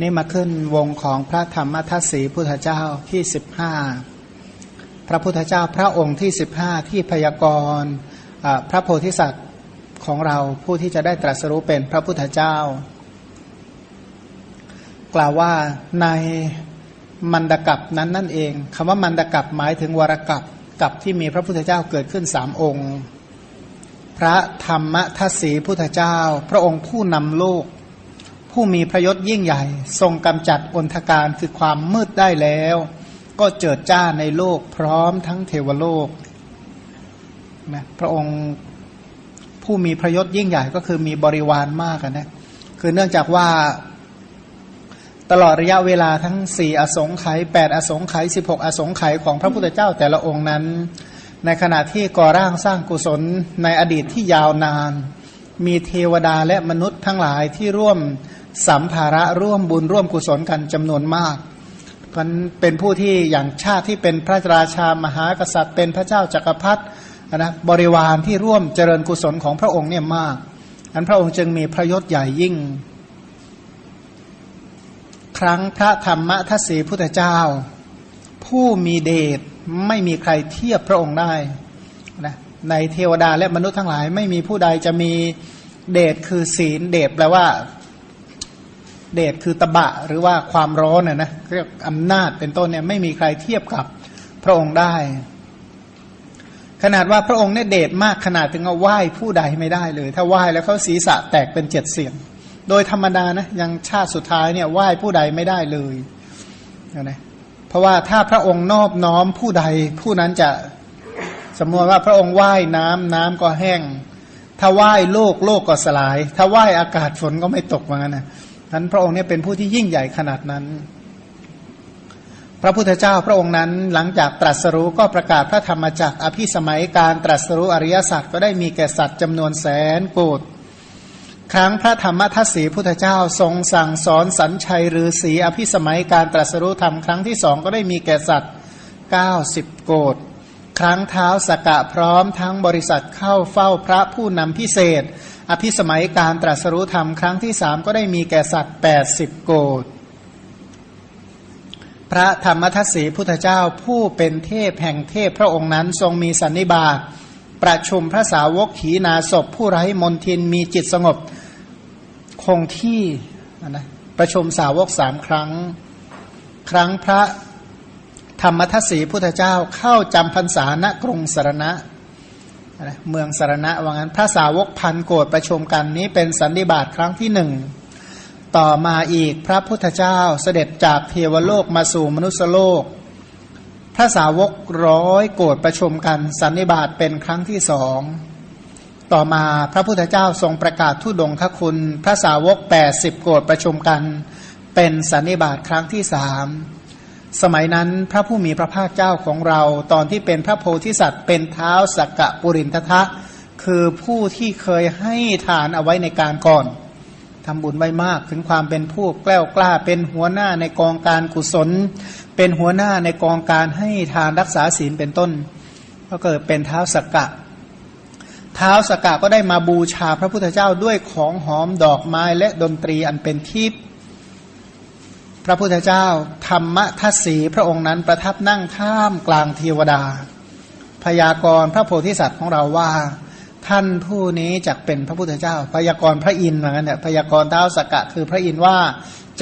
นี่มาขึ้นวงของพระธรรมทัศสีพุทธเจ้าที่สิบห้าพระพุทธเจ้าพระองค์ที่สิบห้าที่พยากรณ์พระโพธิสัตว์ของเราผู้ที่จะได้ตรัสรู้เป็นพระพุทธเจ้า กล่าวว่าในมันดกับนั้นนั่นเองคำว่ามันดกับหมายถึงวรกับกับที่มีพระพุทธเจ้าเกิดขึ้นสามองค์ พระธรรมทัศสีพุทธเจ้า พระองค์ผู้นำโลก ผู้มีพระยศยิ่งใหญ่ ทรงกำจัดอนทการคือความมืดได้แล้ว ก็เจิดจ้าในโลกพร้อมทั้งเทวโลกนะพระองค์ผู้มีพระยศยิ่งใหญ่ก็คือมีบริวารมากนะคือเนื่องจากว่าตลอดระยะเวลาทั้งสี่อสงไขยแปดอสงไขยสิบหกอสงไขยของพระพุทธเจ้าแต่ละองค์นั้น ในขณะที่ก่อร่างสร้างกุศลในอดีตที่ยาวนาน มีเทวดาและมนุษย์ทั้งหลายที่ร่วม สัมภาระร่วมบุญร่วมกุศลกันจำนวนมากมันเป็นผู้ที่อย่างชาติที่เป็นพระราชามหากษัตริย์ เป็นพระเจ้าจักรพรรดินะบริวารที่ร่วมเจริญกุศลของพระองค์เนี่ยมากอันพระองค์จึงมีพระยศใหญ่ยิ่ง ครั้งพระธรรมทัศสีพุทธเจ้า ผู้มีเดชไม่มีใครเทียบพระองค์ได้นะในเทวดาและมนุษย์ทั้งหลายไม่มีผู้ใดจะมีเดชคือศีลเดชแปลว่า เดชคือตบะหรือว่าความร้อนน่ะนะเรียกอำนาจเป็นต้นเนี่ยไม่มีใครเทียบกับพระองค์ได้ ขนาดว่าพระองค์เนี่ยเดชมากขนาดถึงเอาไหว้ผู้ใดไม่ได้เลย ถ้าไหว้แล้วเขาศีรษะแตกเป็นเจ็ดเสียง โดยธรรมดานะยังชาติสุดท้ายเนี่ยไหว้ผู้ใดไม่ได้เลยนะเพราะว่าถ้าพระองค์นอบน้อมผู้ใดผู้นั้นจะสมมติว่าพระองค์ไหว้น้ำน้ำก็แห้ง ถ้าไหว้โลกโลกก็สลาย ถ้าไหว้อากาศฝนก็ไม่ตกเหมือนกันนะ นั้นพระองค์เนี่ยเป็นผู้ที่ยิ่งใหญ่ขนาดนั้น พระพุทธเจ้าพระองค์นั้นหลังจากตรัสรู้ก็ประกาศพระธรรมจักรอภิสมัยการตรัสรู้อริยสัจก็ได้มีแก่สัตว์จำนวนแสนโกดครั้งพระธรรมทัศสีพุทธเจ้าทรงสั่งสอนสัญชัยฤาษีอภิสมัยการตรัสรู้ธรรมครั้งที่สองก็ได้มีแก่สัตว์ 90 โกดครั้งเท้าสกกะพร้อมทั้งบริษัทเข้าเฝ้าพระผู้นำพิเศษ อภิสมัยการตรัสรู้ธรรมครั้งที่สามก็ได้มีแก่สัตว์80โกดพระธรรมทัศสีพุทธเจ้าผู้เป็นเทพแห่งเทพพระองค์นั้นทรงมีสันนิบาตประชุมพระสาวกขีนาศพผู้ไร้มนทินมีจิตสงบคงที่นะประชุมสาวกสามครั้ง ครั้งพระธรรมทัศสีพุทธเจ้าเข้าจำพรรษาณกรุงสารณนะ เมืองสารณะว่างั้นพระสาวกพันโกรธประชุมกันนี้เป็นสันนิบาตครั้งที่หนึ่งต่อมาอีกพระพุทธเจ้าเสด็จจากเทวโลกมาสู่มนุษยโลก พระสาวกร้อยโกรธประชุมกันสันนิบาตเป็นครั้งที่สองต่อมาพระพุทธเจ้าทรงประกาศทุดงคคุณ พระสาวกแปดสิบโกรธประชุมกัน เป็นสันนิบาตครั้งที่สาม สมัยนั้นพระผู้มีพระภาคเจ้าของเรา ตอนที่เป็นพระโพธิสัตว์ เป็นเท้าสักกะปุรินทะคือผู้ที่เคยให้ทานเอาไว้ในการก่อนทำบุญไว้มากถึงความเป็นผู้แกล้วกล้า เป็นหัวหน้าในกองการกุศล เป็นหัวหน้าในกองการให้ทานรักษาศีลเป็นต้น ก็เกิดเป็นเท้าสักกะ เท้าสกกะก็ได้มาบูชาพระพุทธเจ้าด้วยของหอมดอกไม้และดนตรีอันเป็นทิพย์ พระพุทธเจ้า ธรรมทัศสีพระองค์นั้นประทับนั่งท่ามกลางเทวดา พยากรณ์พระโพธิสัตว์ของเราว่า ท่านผู้นี้จะเป็นพระพุทธเจ้า พยากรณ์พระอินทร์เหมือนกันเนี่ยพยากรณ์เท้าสกกะคือพระอินทร์ว่า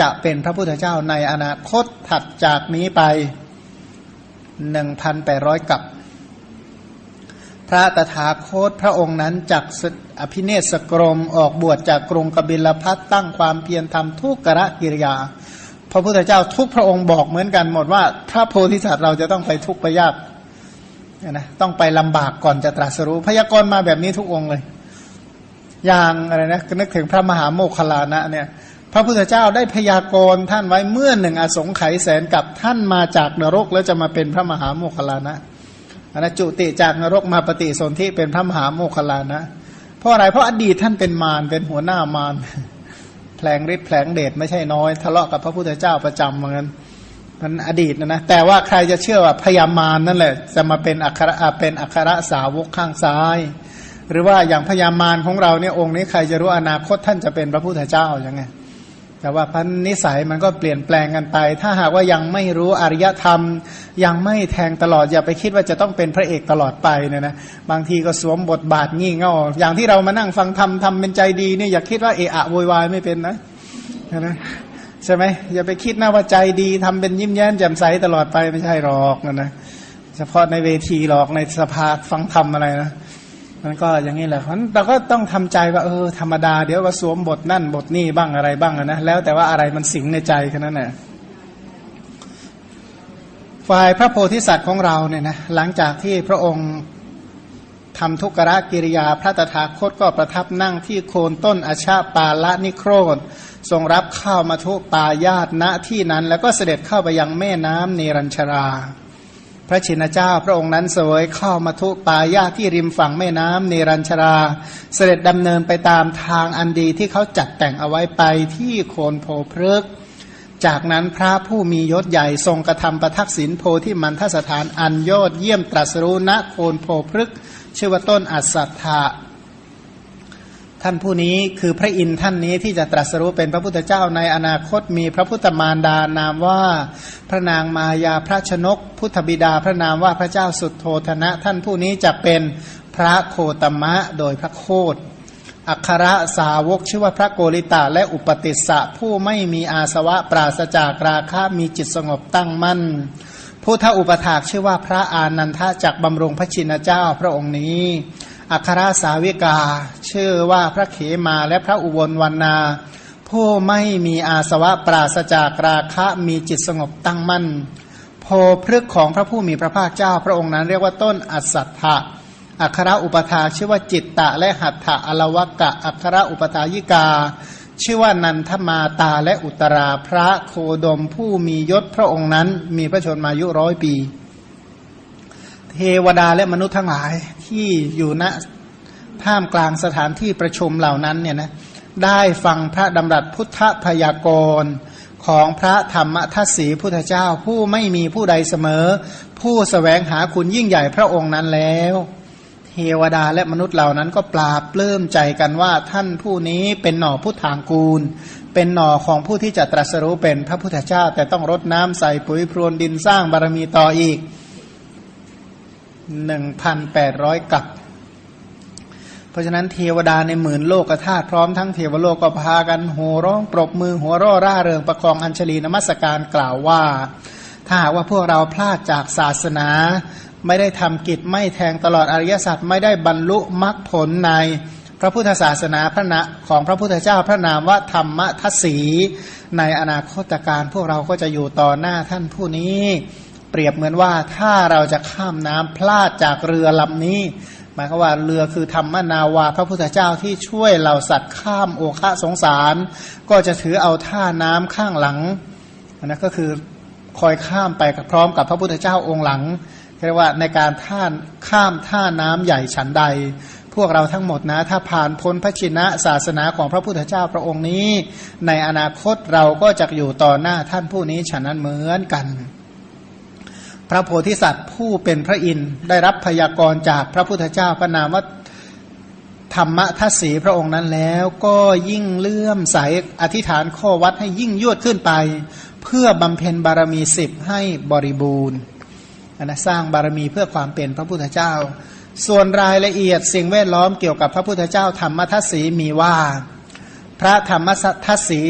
จะเป็นพระพุทธเจ้าในอนาคตถัดจากนี้ไปหนึ่งพันแปดร้อยกับ พระตถาคตพระองค์นั้นจักอภิเนศกรมออกบวชจากกรุงกบิลพัทตั้งความเพียรทำทุกกระกิริยา พระพุทธเจ้าทุกพระองค์บอกเหมือนกันหมดว่า พระโพธิสัตว์เราจะต้องไปทุกข์ไปยากนะต้องไปลำบากก่อนจะตรัสรู้ พยากรณ์มาแบบนี้ทุกองค์เลย อย่างอะไรนะนึกถึงพระมหาโมคคลานะเนี่ย พระพุทธเจ้าได้พยากรณ์ท่านไว้เมื่อหนึ่งอสงไขยแสนกับท่านมาจากนรกแล้วจะมาเป็นพระมหาโมคคลานะอนะจุติจากนรกมาปฏิสนธิเป็นพระมหาโมคคลานะ เพราะอะไรเพราะอดีตท่านเป็นมารเป็นหัวหน้ามาร ลงฤทธิ์แผลงเดชไม่ใช่น้อย ทะเลาะกับพระพุทธเจ้าประจำเหมือนกันมันอดีตนะนะแต่ว่าใครจะเชื่อว่าพยามารนั่นแหละ จะมาเป็นอัคระเป็นอัครสาวกข้างซ้าย หรือว่าอย่างพยามารของเราเนี่ยองค์นี้ใครจะรู้อนาคตท่านจะเป็นพระพุทธเจ้ายัางไง แต่ว่าพันนิสัยมันก็เปลี่ยนแปลงกันไป ถ้าหากว่ายังไม่รู้อริยธรรม ยังไม่แทงตลอดอย่าไปคิดว่าจะต้องเป็นพระเอกตลอดไปเนี่ยนะบางทีก็สวมบทบาทงี่เง่าอย่างที่เรามานั่งฟังธรรมทำเป็นใจดีเนี่ยอย่าคิดว่าเอะอะโวยวายไม่เป็นนะนะใช่ไหมอย่าไปคิดนะว่าใจดีทำเป็นยิ้มแย้มแจ่มใสตลอดไปไม่ใช่หรอกนะนะเฉพาะในเวทีหรอกในสภาฟังธรรมอะไรนะ มันก็อย่างนี้แหละเพราะฉะนั้นเราก็ต้องทำใจว่าเออธรรมดาเดี๋ยวก็สวมบทนั่นบทนี่บ้างอะไรบ้างนะแล้วแต่ว่าอะไรมันสิงในใจแค่นั้นแหละฝ่ายพระโพธิสัตว์ของเราเนี่ยนะหลังจากที่พระองค์ทำทุกรกิริยาพระตถาคตก็ประทับนั่งที่โคนต้นอาชาปาละนิโครธทรงรับข้าวมาทุปายาตณที่นั้น แล้วก็เสด็จเข้าไปยังแม่น้ำเนรัญชรา พระชินเจ้าพระองค์นั้นเสวยเข้ามาทุปายาที่ริมฝั่งแม่น้ำเนรัญชรา เสด็จดำเนินไปตามทางอันดีที่เขาจัดแต่งเอาไว้ไปที่โคนโพพฤกจากนั้นพระผู้มียศใหญ่ทรงกระทำประทักษิณโพที่มันทสถานอันยอดเยี่ยมตรัสรู้ณโคนโพพฤกชื่อว่าต้นอัศธา ท่านผู้นี้คือพระอินทร์ท่านนี้ที่จะตรัสรู้เป็นพระพุทธเจ้าในอนาคตมีพระพุทธมารดานามว่าพระนางมายาพระชนก พุทธบิดาพระนามว่าพระเจ้าสุดโทธนะ ท่านผู้นี้จะเป็นพระโคตมะโดยพระโคดอัครสาวกชื่อว่าพระโกริตาและอุปติสสะผู้ไม่มีอาสวะปราศจากราคะมีจิตสงบตั้งมั่นผู้ท้าอุปถากชื่อว่าพระอานันทะจากบำรงพระชินเจ้าพระองค์นี้ อัครสาวิกา ชื่อว่าพระเขมาและพระอุบลวันนา ผู้ไม่มีอาสวะปราศจากราคะมีจิตสงบตั้งมั่น โพพฤกของพระผู้มีพระภาคเจ้าพระองค์นั้นเรียกว่าต้นอัสสัทธะอัครอุปถาชื่อว่าจิตตะและหัตถะอลวกะ อัครอุปถายิกา ชื่อว่านันทมาตาและอุตราพระโคดมผู้มียศพระองค์นั้นมีพระชนมายุร้อยปี เทวดาและมนุษย์ทั้งหลายที่อยู่ณท่ามกลางสถานที่ประชุมเหล่านั้นเนี่ยนะได้ฟังพระดำรัสพุทธพยากรณ์ของพระธรรมทัศสีพุทธเจ้าผู้ไม่มีผู้ใดเสมอ ผู้สแสวงหาคุณยิ่งใหญ่พระองค์นั้นแล้ว เทวดาและมนุษย์เหล่านั้นก็ปราบปลื้มใจกันว่าท่านผู้นี้เป็นหน่อพุทธางกูล เป็นหน่อของผู้ที่จะตรัสรู้เป็นพระพุทธเจ้า แต่ต้องรดน้ำใส่ปุ๋ยพรวนดินสร้างบารมีต่ออีก หนึ่งพันแปดร้อยกับ เพราะฉะนั้นเทวดาในหมื่นโลกธาตุพร้อมทั้งเทวโลกก็พากันโห่ร้องปรบมือหัวร่อร่าเริงประคองอัญชลีนมัสการกล่าวว่า ถ้าหากว่าพวกเราพลาดจากศาสนา ไม่ได้ทำกิจไม่แทงตลอดอริยสัจไม่ได้บรรลุมรรคผลในพระพุทธศาสนาพระนะของพระพุทธเจ้าพระนามว่าธรรมทัศสีในอนาคตการพวกเราก็จะอยู่ต่อหน้าท่านผู้นี้ เปรียบเหมือนว่าถ้าเราจะข้ามน้ำพลาดจากเรือลำนี้ หมายความว่าเรือคือธรรมนาวาพระพุทธเจ้าที่ช่วยเราสัตว์ข้ามโอคะสงสาร ก็จะถือเอาท่าน้ำข้างหลังนะก็คือคอยข้ามไปพร้อมกับพระพุทธเจ้าองค์หลังเรียกว่าในการท่านข้ามท่าน้ำใหญ่ฉันใด พวกเราทั้งหมดนะ ถ้าผ่านพ้นพระชินะศาสนาของพระพุทธเจ้าพระองค์นี้ ในอนาคตเราก็จะอยู่ต่อหน้าท่านผู้นี้ฉะนั้นเหมือนกัน ระโพธิสัตว์ผู้เป็นพระอินทร์ได้รับพยากรณ์จากพระพุทธเจ้าพระนามว่าธรรมทัศสีพระองค์นั้นแล้วก็ยิ่งเลื่อมใสอธิษฐานข้อวัดให้ยิ่งยวดขึ้นไป เพื่อบำเพ็ญบารมีสิบให้บริบูรณ์นะสร้างบารมีเพื่อความเป็นพระพุทธเจ้า ส่วนรายละเอียดสิ่งแวดล้อมเกี่ยวกับพระพุทธเจ้าธรรมทัศสีมีว่า พระธรรมทัศสี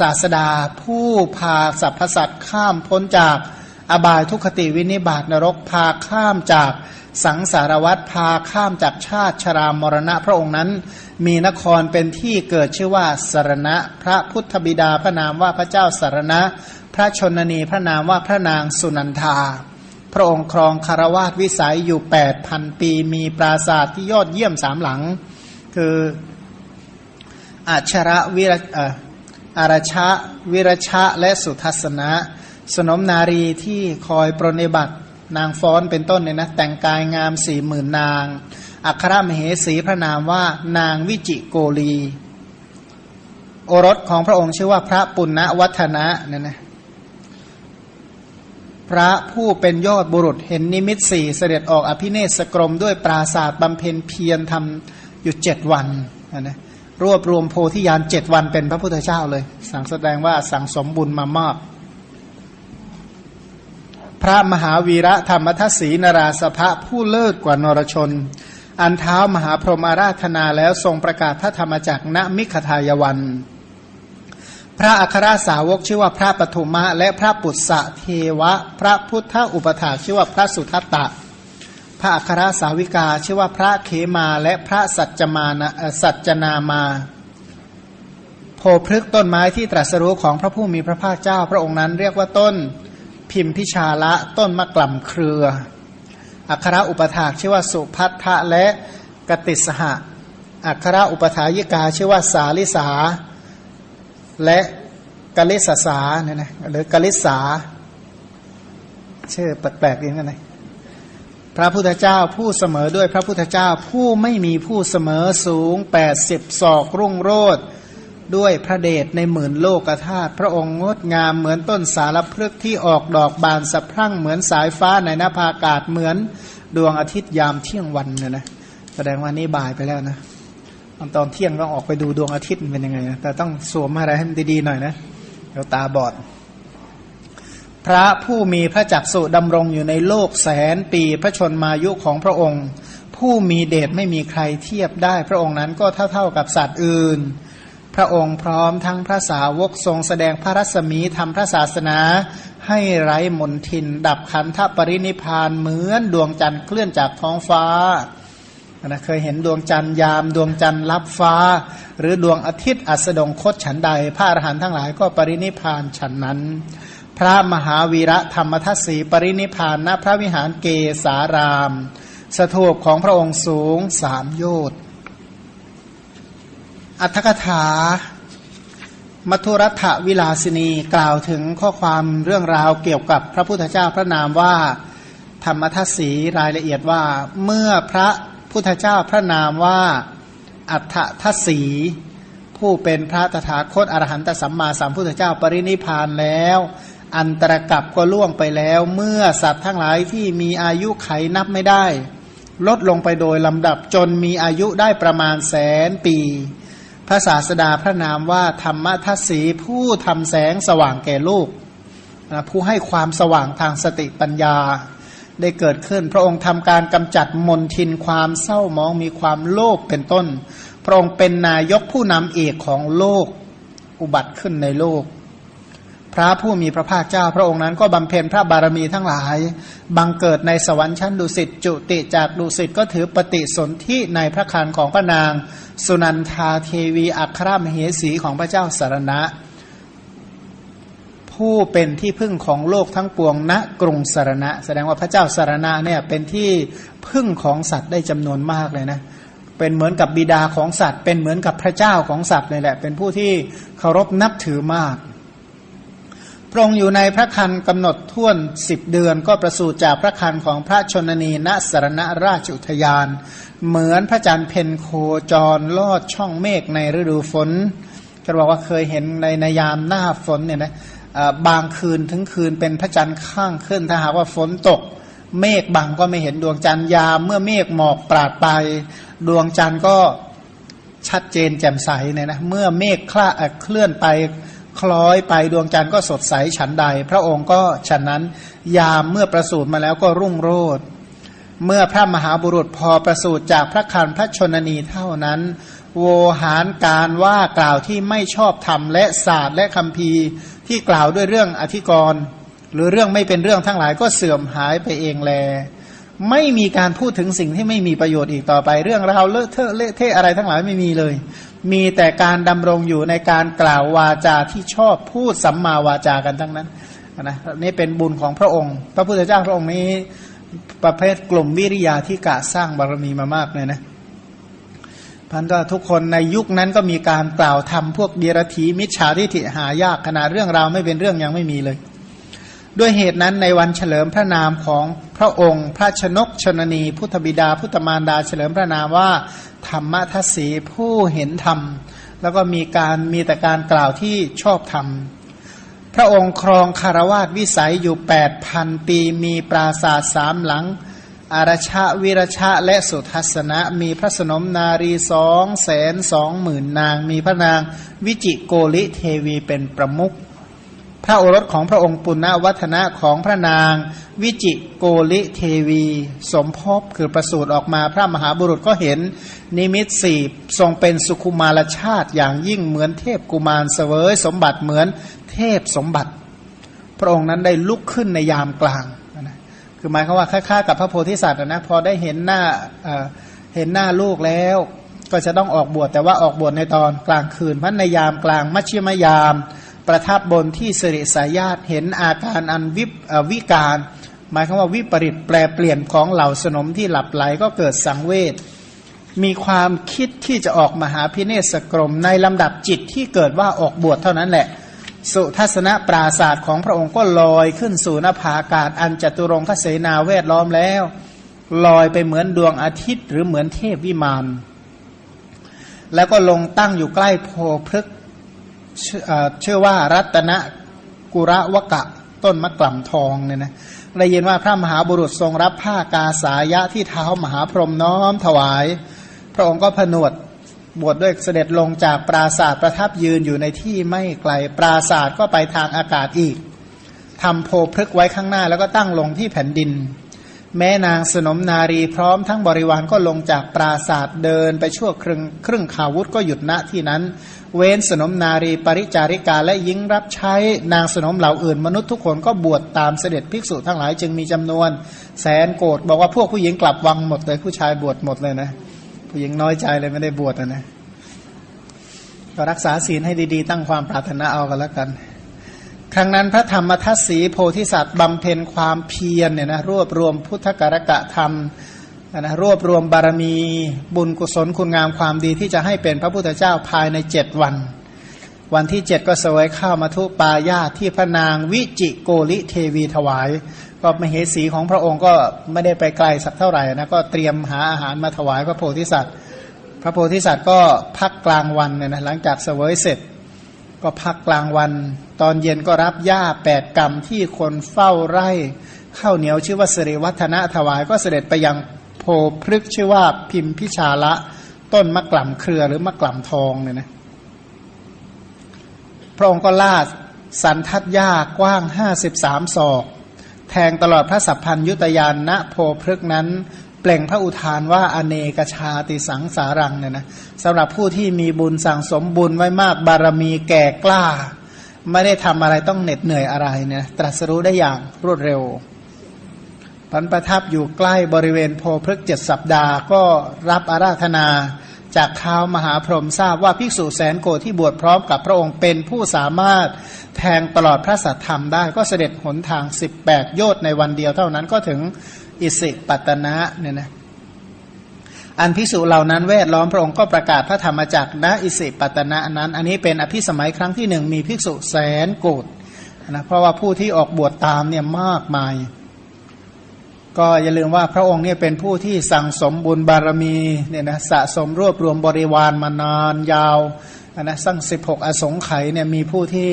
ศาสดา ผู้พาสรรพสัตว์ข้ามพ้นจาก อบายทุคติวินิบาตนรกพาข้ามจากสังสารวัฏพาข้ามจากชาติชรามรณะพระองค์นั้น มีนครเป็นที่เกิดชื่อว่าสารณะ พระพุทธบิดาพระนามว่าพระเจ้าสารณะ พระชนนีพระนามว่าพระนางสุนันทา พระองค์ครองคารวาสวิสัยอยู่แปดพันปี มีปราสาทที่ยอดเยี่ยมสามหลัง คืออัชระวิรอารชะวิรชะและสุทัศนะ สนมนารีที่คอยปรนิบัตินางฟ้อนเป็นต้นเนี่ยนะแต่งกายงามสี่หมื่นนาง อัครมเหสีพระนามว่านางวิจิโกลี โอรสของพระองค์ชื่อว่าพระปุณณวัฒนะเนี่ยนะพระผู้เป็นยอดบุรุษเห็นนิมิตสี่เสด็จออกอภิเนศกรมด้วยปราศาสตร์บำเพ็ญเพียรทำอยู่เจ็ดวันนะรรวบรวมโพธิญาณเจ็ดวันเป็นพระพุทธเจ้าเลย สั่งแสดงว่าสั่งสมบุญมามาก พระมหาวีระธรรมทัศสีนราสภะผู้เลิศกว่านรชน อันเท้ามหาพรหมาราธนาแล้วทรงประกาศพระธรรมจักรณมิขทายวัน พระอัครสาวกชื่อว่าพระปฐุมะและพระปุษสะเทวะ พระพุทธอุปถาชื่อว่าพระสุทัตตะ พระอัครสาวิกาชื่อว่าพระเขมาและพระสัจจมานะสัจจนามาโพพฤกต้นไม้ที่ตรัสรู้ของพระผู้มีพระภาคเจ้า พระองค์นั้นเรียกว่าต้น พิมพิชาละต้นมะกล่ำเครือ อัครอุปถากชื่อว่าสุพัทธะและกติสหะ อัครอุปถายิกาชื่อว่าสาลิสา และกลิสสาเนี่ยนะหรือกลิสาชื่อแปลกๆดีเหมือนกันนะพระพุทธเจ้าผู้เสมอด้วยพระพุทธเจ้าผู้ไม่มีผู้เสมอสูงแปดสิบศอกรุ่งโรด ด้วยพระเดชในหมื่นโลกธาตุพระองค์งดงามเหมือนต้นสารพฤกษ์ที่ออกดอกบานสะพรั่งเหมือนสายฟ้าในนภาอากาศเหมือนดวงอาทิตย์ยามเที่ยงวันเนี่ยนะแสดงว่านี่บ่ายไปแล้วนะตอนตอนเที่ยงต้องออกไปดูดวงอาทิตย์เป็นยังไงนะแต่ต้องสวมอะไรให้มันดีๆหน่อยนะเดี๋ยวตาบอด พระผู้มีพระจักสุดำรงอยู่ในโลกแสนปีพระชนมายุของพระองค์ ผู้มีเดชไม่มีใครเทียบได้ พระองค์นั้นก็เท่าๆกับสัตว์อื่น พระองค์พร้อมทั้งพระสาวกทรงแสดงพระรัศมีทำพระศาสนา ให้ไร้มนทิน ดับขันธปรินิพานเหมือนดวงจันทร์เคลื่อนจากท้องฟ้านะเคยเห็นดวงจันทร์ยามดวงจันทร์รับฟ้า หรือดวงอาทิตย์อัสดงคตฉันใด พระอรหันต์ทั้งหลายก็ปรินิพานฉันนั้น พระมหาวีระธรรมทัศสีปรินิพพานณพระวิหารเกสาราม สถูปของพระองค์สูงสามโยชน์ อัตถกถา มัทุรัฐวิลาสินีกล่าวถึงข้อความเรื่องราวเกี่ยวกับพระพุทธเจ้าพระนามว่า ธรรมทัศสีรายละเอียดว่า เมื่อพระพุทธเจ้าพระนามว่า อัฏฐทัศสี ผู้เป็นพระตถาคตอรหันตสัมมาสัมพุทธเจ้าปรินิพานแล้ว อันตรกับก็ล่วงไปแล้ว เมื่อสัตว์ทั้งหลายที่มีอายุไขนับไม่ได้ ลดลงไปโดยลำดับจนมีอายุได้ประมาณแสนปี ระศาสดาพระนามว่าธรรมทัศสีผู้ทำแสงสว่างแก่ลูกนะผู้ให้ความสว่างทางสติปัญญาได้เกิดขึ้น พระองค์ทำการกำจัดมนทินความเศร้ามองมีความโลภเป็นต้น พระองค์เป็นนายกผู้นำเอกของโลกอุบัติขึ้นในโลก พระผู้มีพระภาคเจ้า พระองค์นั้นก็บำเพ็ญพระบารมีทั้งหลาย บังเกิดในสวรรค์ชั้นดุสิตจุติจากดุสิตก็ถือปฏิสนธิในพระคันของพระนาง สุนันทาเทวีอัครมเหสีของพระเจ้าสารณะ ผู้เป็นที่พึ่งของโลกทั้งปวงณกรุงสารณะ แสดงว่าพระเจ้าสารณะเนี่ยเป็นที่พึ่งของสัตว์ได้จำนวนมากเลยนะเป็นเหมือนกับบิดาของสัตว์ เป็นเหมือนกับพระเจ้าของสัตว์เลยแหละ เป็นผู้ที่เคารพนับถือมาก พระองค์อยู่ในพระคันกำหนดท่วนสิบเดือนก็ประสูติจากพระคันของพระชนนีณสรณราชอุทยาน เหมือนพระจันทร์เพนโคจรลอดช่องเมฆในฤดูฝนก็บอกว่าเคยเห็นในในยามหน้าฝนเนี่ยนะบางคืนถึงคืนเป็นพระจันทร์ข้างขึ้น ถ้าหากว่าฝนตก เมฆบังก็ไม่เห็นดวงจันทร์ยามเมื่อเมฆหมอกปราดไป ดวงจันทร์ก็ชัดเจนแจ่มใสเนี่ยนะเมื่อเมฆคลาเคลื่อนไป คล้อยไปดวงจันทร์ก็สดใสฉันใด พระองค์ก็ฉันนั้นยามเมื่อประสูติมาแล้วก็รุ่งโรจน์เมื่อพระมหาบุรุษพอประสูติจากพระคันพระชนนีเท่านั้น โวหารการว่ากล่าวที่ไม่ชอบธรรมและศาสตร์และคำพีที่กล่าวด้วยเรื่องอธิกรณ์หรือเรื่องไม่เป็นเรื่องทั้งหลายก็เสื่อมหายไปเองแล ไม่มีการพูดถึงสิ่งที่ไม่มีประโยชน์อีกต่อไป เรื่องราวเลอะเทอะเละเทะอะไรทั้งหลายไม่มีเลย มีแต่การดำรงอยู่ในการกล่าววาจาที่ชอบพูดสัมมาวาจากันทั้งนั้นนะนี่เป็นบุญของพระองค์ พระพุทธเจ้าพระองค์นี้ประเภทกลุ่มวิริยาที่กะสร้างบารมีมามากเลยนะพันก็ทุกคนในยุคนั้นก็มีการกล่าวทำพวกเดียรถีมิจฉาทิฐิหายากขนาดเรื่องราวไม่เป็นเรื่องยังไม่มีเลย ด้วยเหตุนั้นในวันเฉลิมพระนามของพระองค์ พระชนกชนนี พุทธบิดา พุทธมารดา เฉลิมพระนามว่าธรรมทัศสีผู้เห็นธรรม แล้วก็มีการมีแต่การกล่าวที่ชอบธรรม พระองค์ครองคารวาสวิสัยอยู่แปดพันปีมีปราสาทสามหลัง อารชะวิรชะและสุทัศนะ มีพระสนมนารีสองแสนสองหมื่นนาง มีพระนางวิจิโกลิเทวีเป็นประมุข พระโอรสของพระองค์ปุณณวัฒนะของพระนาง วิจิโกลิเทวี สมภพคือประสูติออกมาพระมหาบุรุษก็เห็น นิมิตสีทรงเป็นสุขุมารชาติอย่างยิ่งเหมือนเทพกุมารเสวยสมบัติเหมือนเทพสมบัติ พระองค์นั้นได้ลุกขึ้นในยามกลางนะคือหมายความว่าคล้ากับพระโพธิสัตว์นะพอได้เห็นหน้าเเห็นหน้าลูกแล้วก็จะต้องออกบวชแต่ว่าออกบวชในตอนกลางคืนเพราะในยามกลางมัชชิมยาม ประทับบนที่สิริสายาตเห็นอาการอันวิปเอ่อวิการ หมายความว่าวิปริตแปลเปลี่ยนของเหล่าสนมที่หลับไหลก็เกิดสังเวชมีความคิดที่จะออกมหาพิเนศกรมในลำดับจิตที่เกิดว่าออกบวชเท่านั้นแหละ สุทัศนปราศาสตร์ของพระองค์ก็ลอยขึ้นสู่นภาอากาศอันจตุรงคเสนาแวดล้อมแล้ว ลอยไปเหมือนดวงอาทิตย์หรือเหมือนเทพวิมานแล้วก็ลงตั้งอยู่ใกล้โพพฤกษ ชื่อเชื่อว่ารัตนกุระวกะต้นมะกล่ำทองเนี่ยนะได้ยินว่าพระมหาบุรุษทรงรับผ้ากาสายะที่เท้ามหาพรหมน้อมถวาย พระองค์ก็ผนวดบวชดด้วยเสด็จลงจากปราศาสตร์ประทับยืนอยู่ในที่ไม่ไกลปราศาสตร์ก็ไปทางอากาศอีกทำโพพฤกษ์ไว้ข้างหน้าแล้วก็ตั้งลงที่แผ่นดิน แม่นางสนมนารีพร้อมทั้งบริวารก็ลงจากปราศาสตร์เดินไปชั่วครึ่งครึ่งขาวุธก็หยุดณที่นั้น เว้นสนมนารีปริจาริกาและยิงรับใช้นางสนมเหล่าอื่น มนุษย์ทุกคนก็บวชตามเสด็จภิกษุทั้งหลายจึงมีจำนวน แสนโกดบอกว่าพวกผู้หญิงกลับวังหมดเลยผู้ชายบวชหมดเลยนะ ผู้หญิงน้อยใจเลยไม่ได้บวชนะนะก็รักษาศีลให้ดีๆ ตั้งความปรารถนาเอากันแล้วกัน ครั้งนั้นพระธรรมทัศสีโพธิสัตว์บำเพ็ญความเพียรเนี่ยนะรวบรวมพุทธการกะธรรมนะรวบรวมบารมีบุญกุศลคุณงามความดีที่จะให้เป็นพระพุทธเจ้าภายในเจ็ดวัน วันที่เจ็ดก็เสวยข้าวมาทุปายาตที่พระนางวิจิโกลิเทวีถวาย ก็มเหสีของพระองค์ก็ไม่ได้ไปไกลสักเท่าไหร่นะก็เตรียมหาอาหารมาถวายพระโพธิสัตว์ พระโพธิสัตว์ก็พักกลางวันเนี่ยนะหลังจากเสวยเสร็จ ก็พักกลางวัน ตอนเย็นก็รับหญ้าแปดกรรมที่คนเฝ้าไร่ข้าวเหนียวชื่อว่าสิริวัฒนะถวายก็เสด็จไปยังโพพฤกษ์ชื่อว่าพิมพิชาละ ต้นมะกล่ำเครือหรือมะกล่ำทองเนี่ยนะพระองค์ก็ลาดสันทัดหญ้ากว้างห้าสิบสามศอกแทงตลอดพระสัพพัญยุตยานณโพพฤกนั้นเปล่งพระอุทานว่าอเนกชาติสังสารังเนี่ยนะสำหรับผู้ที่มีบุญสั่งสมบุญไว้มากบารมีแก่กล้า ไม่ได้ทำอะไรต้องเหน็ดเหนื่อยอะไรเนี่ยตรัสรู้ได้อย่างรวดเร็วพันประทับอยู่ใกล้บริเวณโพพฤกษ์เจ็ดสัปดาห์ก็รับอาราธนาจากข้าวมหาพรหมทราบว่าภิกษุแสนโกที่บวชพร้อมกับพระองค์เป็นผู้สามารถแทงตลอดพระสัทธรรมได้ก็เสด็จหนทาง 18 โยชน์ในวันเดียวเท่านั้นก็ถึงอิสิปัตนะเนี่ยนะ อันพิสูจเหล่านั้นแวดล้อมพระองค์ก็ประกาศพระธรรมจักรณอิสิปัตนะนั้น อันนี้เป็นอภิสมัยครั้งที่หนึ่งมีภิกษุแสนโกรธนะเพราะว่าผู้ที่ออกบวชตามเนี่ยมากมาย ก็อย่าลืมว่าพระองค์เนี่ยเป็นผู้ที่สั่งสมบุญบารมีเนี่ยนะสะสมรวบรวมบริวารมานานยาวนะสั่งสิบหกอสงไขยเนี่ยมีผู้ที่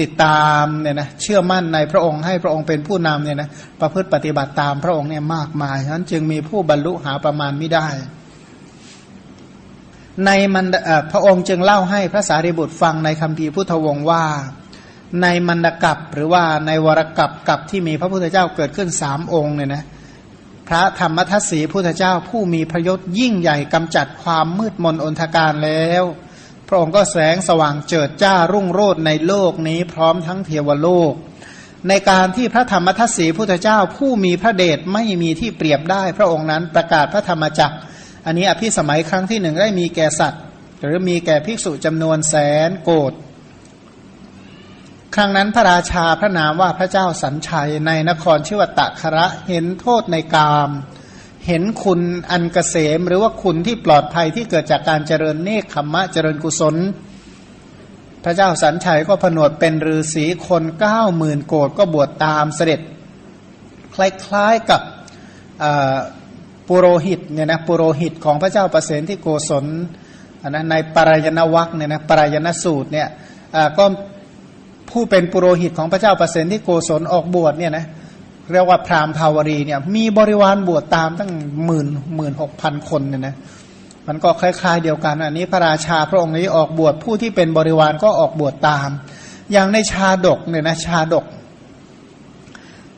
ติดตามเนี่ยนะเชื่อมั่นในพระองค์ให้พระองค์เป็นผู้นำเนี่ยนะประพฤติปฏิบัติตามพระองค์เนี่ยมากมายฉะนั้นจึงมีผู้บรรลุหาประมาณไม่ได้ ในมันเออพระองค์จึงเล่าให้พระสารีบุตรฟังในคัมภีร์พุทธวงศ์ว่า ในมันดกับหรือว่าในวรกับกับที่มีพระพุทธเจ้าเกิดขึ้นสามองค์เนี่ยนะพระธรรมทัศสีพุทธเจ้าผู้มีพระยศยิ่งใหญ่กำจัดความมืดมนอนทการแล้ว พระองค์ก็แสงสว่างเจิดจ้ารุ่งโรจน์ในโลกนี้พร้อมทั้งเทวโลก ในการที่พระธรรมทัศสีพุทธเจ้าผู้มีพระเดชไม่มีที่เปรียบได้ พระองค์นั้นประกาศพระธรรมจักร อันนี้อภิสมัยครั้งที่หนึ่งได้มีแก่สัตว์ หรือมีแก่ภิกษุจำนวนแสนโกดครั้งนั้นพระราชาพระนามว่าพระเจ้าสัญชัยในนครชื่อว่าตะคระเห็นโทษในกาม เห็นคุณอันเกษม หรือว่าคุณที่ปลอดภัยที่เกิดจากการเจริญเนคขมมะเจริญกุศล พระเจ้าสัญชัยก็ผนวดเป็นฤาษีคนเก้าหมื่นโกดก็บวชตามเสด็จ คล้ายๆกับปุโรหิตเนี่ยนะปุโรหิตของพระเจ้าประเสนที่โกศลนนะในปรายณวัคเนี่ยนะปรายณสูตรเนี่ยก็ผู้เป็นปุโรหิตของพระเจ้าประเสนที่โกศลออกบวชเนี่ยนะเเรียกว่าพราหมณ์ภาวรีเนี่ยมีบริวารบวชตามตั้งหมื่นหมื่นหกพันคนเนี่ยนะมันก็คล้ายๆเดียวกันอันนี้พระราชาพระองค์นี้ออกบวชผู้ที่เป็นบริวารก็ออกบวชตาม อย่างในชาดกเนี่ยนะชาดก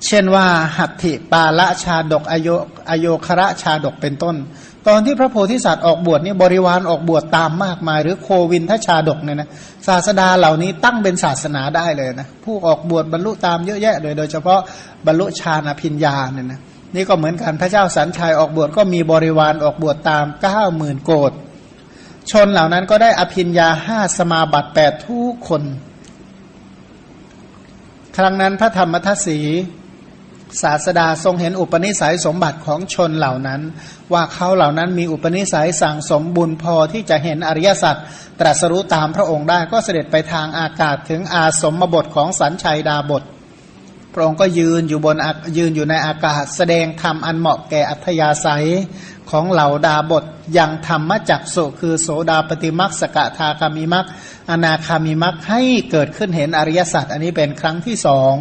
เช่นว่าหัตถิปาละชาดกอโยอโยคระชาดกเป็นต้น ตอนที่พระโพธิสัตว์ออกบวชนี่บริวารออกบวชตามมากมาย หรือโควินทชาดกเนี่ยนะศาสดาเหล่านี้ตั้งเป็นศาสนาได้เลยนะผู้ออกบวชบรรลุตามเยอะแยะเลยโดยเฉพาะบรรลุฌานอภิญญาเนี่ยนะนี่ก็เหมือนกันพระเจ้าสันชัยออกบวชก็มีบริวารออกบวชตามเก้าหมื่นโกดชนเหล่านั้นก็ได้อภิญญาห้าสมาบัติแปดทุกคน ครั้งนั้นพระธรรมทัศสี ศาสดาทรงเห็นอุปนิสัยสมบัติของชนเหล่านั้น ว่าเขาเหล่านั้นมีอุปนิสัยสั่งสมบุญพอที่จะเห็นอริยสัจตรัสรู้ตามพระองค์ได้ก็เสด็จไปทางอากาศถึงอาสมบทของสันชัยดาบท พระองค์ก็ยืนอยู่บนยืนอยู่ในอากาศ แสดงธรรมอันเหมาะแก่อัธยาศัยของเหล่าดาบทยังธรรมจักสุคือโสดาปฏิมักสกทาคามิมักอนาคามิมักให้เกิดขึ้นเห็นอริยสัจอันนี้เป็นครั้งที่สอง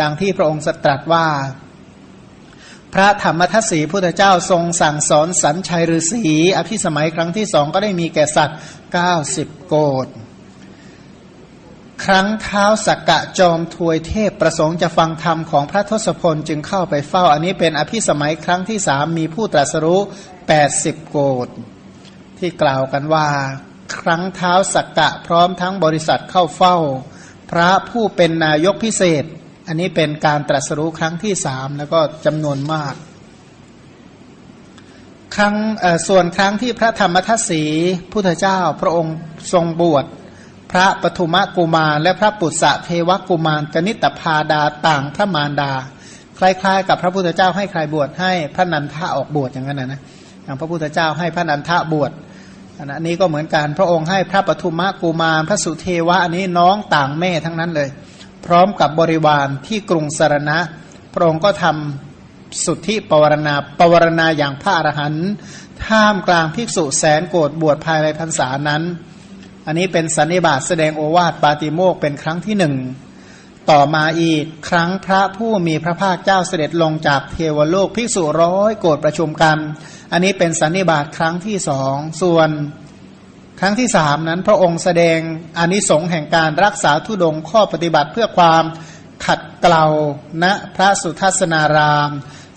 ดังที่พระองค์ตรัสว่า พระธรรมทัศสีพุทธเจ้าทรงสั่งสอนสัญชัยฤาษีอภิสมัยครั้งที่สองก็ได้มีแก่สัตว์เก้าสิบโกดครั้งเท้าสักกะจอมทวยเทพประสงค์จะฟังธรรมของพระทศพลจึงเข้าไปเฝ้า อันนี้เป็นอภิสมัยครั้งที่สามมีผู้ตรัสรู้แปดสิบโกดที่กล่าวกันว่า ครั้งเท้าสักกะพร้อมทั้งบริษัทเข้าเฝ้า พระผู้เป็นนายกพิเศษ อันนี้เป็นการตรัสรู้ครั้งที่สามแล้วก็จำนวนมาก ครั้งส่วนครั้งที่พระธรรมทัศสีพุทธเจ้าพระองค์ทรงบวชพระปฐุมกุมารและพระปุษะเทวกุมารกนิตพาดาต่างพระมารดา คล้ายๆ กับพระพุทธเจ้าให้ใครบวชให้พระนันทะออกบวชอย่างนั้นนะนะอย่างพระพุทธเจ้าให้พระนันทะบวชอันนี้ก็เหมือนกันพระองค์ให้พระปฐุมกุมารพระสุเทวะอันนี้น้องต่างแม่ทั้งนั้นเลย พร้อมกับบริวารที่กรุงสารณะ พระองค์ก็ทำสุทธิปวารณาปวารณาอย่างพระอรหันต์ท่ามกลางภิกษุแสนโกรธบวชภายในพรรษานั้น อันนี้เป็นสันนิบาตแสดงโอวาทปาติโมกเป็นครั้งที่หนึ่งต่อมาอีกครั้งพระผู้มีพระภาคเจ้าเสด็จลงจากเทวโลกภิกษุร้อยโกรธประชุมกัน อันนี้เป็นสันนิบาตครั้งที่สองส่วน ครั้งที่สามนั้นพระองค์แสดงอนิสงส์แห่งการรักษาทุดงข้อปฏิบัติเพื่อความขัดเกลาณพระสุทัศนาราม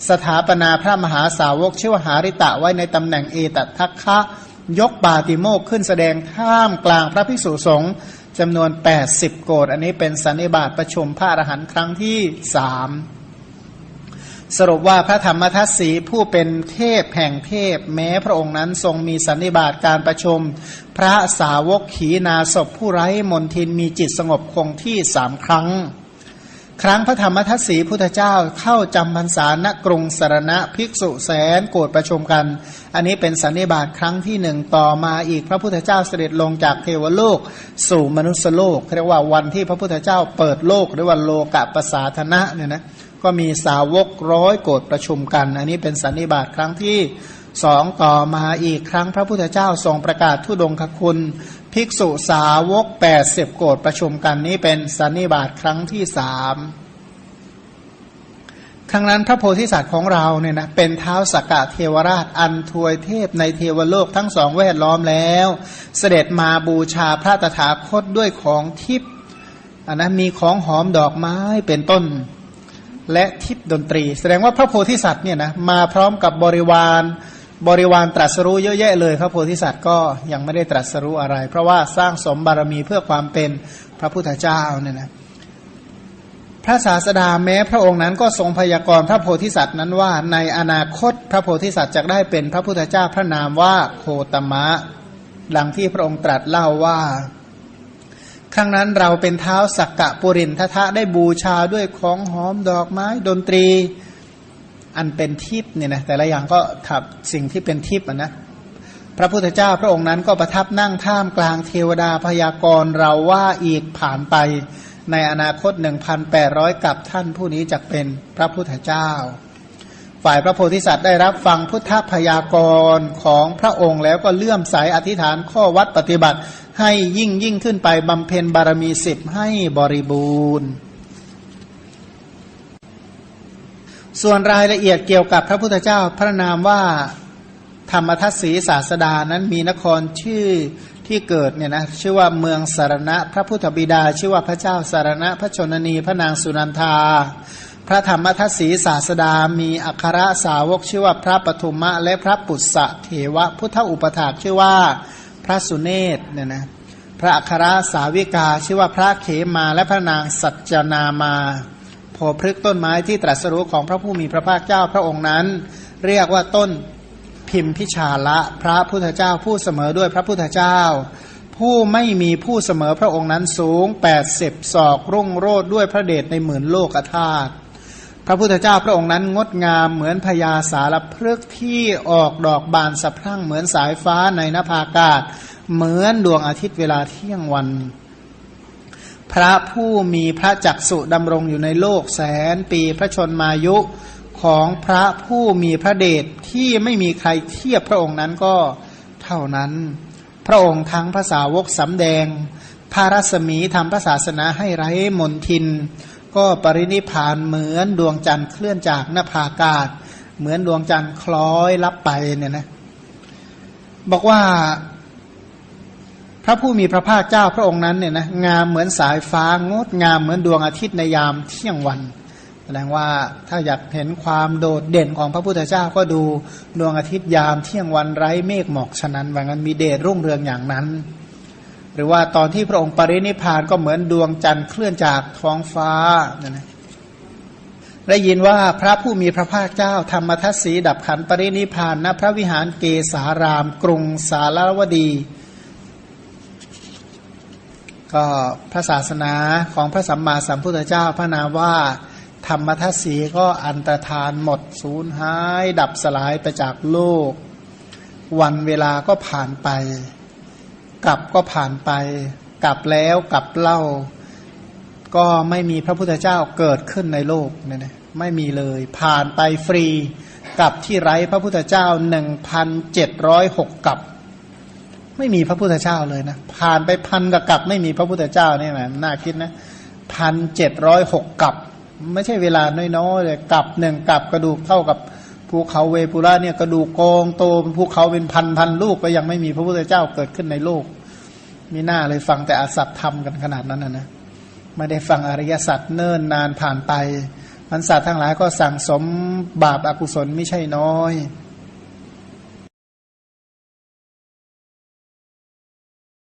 สถาปนาพระมหาสาวกชื่อวหาริตะไว้ในตำแหน่งเอตัทัคคะยกบาติโมกขึ้นแสดงท่ามกลางพระภิกษุสงฆ์จำนวน 80 โกดอันนี้เป็นสันนิบาตประชุมพระอรหันต์ครั้งที่สาม สรุปว่าพระธรรมทัศสีผู้เป็นเทพแห่งเทพ แม้พระองค์นั้นทรงมีสันนิบาตการประชุมพระสาวกขีนาศพผู้ไร้มนทินมีจิตสงบคงที่สามครั้ง ครั้งพระธรรมทัศสีพุทธเจ้าเข้าจำพรรษาณกรุงสารณะภิกษุแสนโกรธประชุมกัน อันนี้เป็นสันนิบาตครั้งที่หนึ่งต่อมาอีกพระพุทธเจ้าเสด็จลงจากเทวโลก สู่มนุษยโลกเรียกว่าวันที่พระพุทธเจ้าเปิดโลกเรียกว่าโลกะปสาธนะเนี่ยนะ ก็มีสาวกร้อยโกรธประชุมกัน อันนี้เป็นสันนิบาตครั้งที่สองต่อมาอีกครั้งพระพุทธเจ้าทรงประกาศทุดงคคุณ ภิกษุสาวกแปดสิบโกรธประชุมกันนี้เป็นสันนิบาตครั้งที่สามครั้งนั้นพระโพธิสัตว์ของเราเนี่ยนะเป็นเท้าสกกะเทวราชอันทวยเทพในเทวโลกทั้งสองแวดล้อมแล้ว เสด็จมาบูชาพระตถาคตด้วยของทิพย์อันนะมีของหอมดอกไม้เป็นต้น และทิพดนตรี แสดงว่าพระโพธิสัตว์เนี่ยนะมาพร้อมกับบริวารบริวารตรัสรู้เยอะแยะเลย พระโพธิสัตว์ก็ยังไม่ได้ตรัสรู้อะไร เพราะว่าสร้างสมบารมีเพื่อความเป็นพระพุทธเจ้าเนี่ยนะพระศาสดาแม้พระองค์นั้นก็ทรงพยากรณ์พระโพธิสัตว์นั้นว่า ในอนาคตพระโพธิสัตว์จะได้เป็นพระพุทธเจ้าพระนามว่าโคตมะ ดังที่พระองค์ตรัสเล่าว่า ครั้งนั้นเราเป็นเท้าสักกะปุรินทะได้บูชาด้วยของหอมดอกไม้ดนตรี อันเป็นทิพย์เนี่ยนะแต่ละอย่างก็ทับสิ่งที่เป็นทิพย์นะพระพุทธเจ้าพระองค์นั้นก็ประทับนั่งท่ามกลางเทวดาพยากรณ์เราว่าอีกผ่านไปในอนาคต 1,800 กับท่านผู้นี้จะเป็นพระพุทธเจ้า ฝ่ายพระโพธิสัตว์ได้รับฟังพุทธพยากรณ์ของพระองค์แล้วก็เลื่อมใสอธิษฐานข้อวัดปฏิบัติ ให้ยิ่งยิ่งขึ้นไปบำเพ็ญบารมีสิบให้บริบูรณ์ ส่วนรายละเอียดเกี่ยวกับพระพุทธเจ้าพระนามว่าธรรมทัศสีศาสดานั้นมีนครชื่อที่เกิดเนี่ยนะชื่อว่าเมืองสารณะ พระพุทธบิดา ชื่อว่าพระเจ้าสารณะ พระชนนีพระนางสุนันทา พระธรรมทัศสีศาสดามีอัครสาวกชื่อว่าพระปฐุมะและพระปุษะเทวะพุทธอุปถากชื่อว่าพระสุเนศเนี่ยนะพระอัครสาวิกาชื่อว่าพระเขมาและพระนางสัจนามาโพพฤกต้นไม้ที่ตรัสรู้ของพระผู้มีพระภาคเจ้าพระองค์นั้น เรียกว่าต้นพิมพิชาละพระพุทธเจ้าผู้เสมอด้วยพระพุทธเจ้า ผู้ไม่มีผู้เสมอพระองค์นั้นสูง 80ศอกรุ่งโรดด้วยพระเดชในหมื่นโลกธาตุ ระพุทธเจ้าพระองค์นั้นงดงามเหมือนพญาสารพฤกษ์ที่ออกดอกบานสะพรั่งเหมือนสายฟ้าในนภาอากาศ เหมือนดวงอาทิตย์เวลาเที่ยงวัน พระผู้มีพระจักสุดำรงอยู่ในโลกแสนปีพระชนมายุของพระผู้มีพระเดชที่ไม่มีใครเทียบพระองค์นั้นก็เท่านั้น พระองค์ทั้งภาษาวกสำแดง พระรัศมีทำพระศาสนาให้ไร้มนทิน ก็ปรินิพานเหมือนดวงจันทร์เคลื่อนจากหน้าผากาศ เหมือนดวงจันทร์คล้อยลับไปเนี่ยนะบอกว่าพระผู้มีพระภาคเจ้าพระองค์นั้นเนี่ยนะงามเหมือนสายฟ้างดงามเหมือนดวงอาทิตย์ในยามเที่ยงวัน แสดงว่าถ้าอยากเห็นความโดดเด่นของพระพุทธเจ้าก็ดูดวงอาทิตย์ยามเที่ยงวันไร้เมฆหมอกฉะนั้นว่างั้นมีเดชรุ่งเรืองอย่างนั้น รือว่าตอนที่พระองค์ปรินิพานก็เหมือนดวงจันทร์เคลื่อนจากท้องฟ้านะนะได้ยินว่าพระผู้มีพระภาคเจ้า ธรรมทัศสีดับขันปรินิพานณพระวิหารเกสาราม กรุงสารวดี ก็พระศาสนาของพระสัมมาสัมพุทธเจ้าพระนามว่าธรรมทัศสีก็อันตรธานหมดสูญหาย ดับสลายไปจากโลก วันเวลาก็ผ่านไป กลับก็ผ่านไปกลับแล้วกลับเล่า ก็ไม่มีพระพุทธเจ้าเกิดขึ้นในโลกเนี่ยนะไม่มีเลย ผ่านไปฟรีกับที่ไร้พระพุทธเจ้าหนึ่งพันเจ็ดร้อยหกกับ ไม่มีพระพุทธเจ้าเลยนะผ่านไปพันกับกับไม่มีพระพุทธเจ้าเนี่ยนะน่าคิดนะพันเจ็ดร้อยหกกับ ไม่ใช่เวลาน้อยๆเลยกับหนึ่งกับกระดูกเท่ากับ ภูเขาเวปุระเนี่ยกระดูกกองโตภูเขาเป็นพันพันลูกก็ยังไม่มีพระพุทธเจ้าเกิดขึ้นในโลก มีหน้าเลยฟังแต่อสัตธรรมกันขนาดนั้นนะนะไม่ได้ฟังอริยสัจเนิ่นนานผ่านไปมันสัตว์ทั้งหลายก็สั่งสมบาปอากุศลไม่ใช่น้อย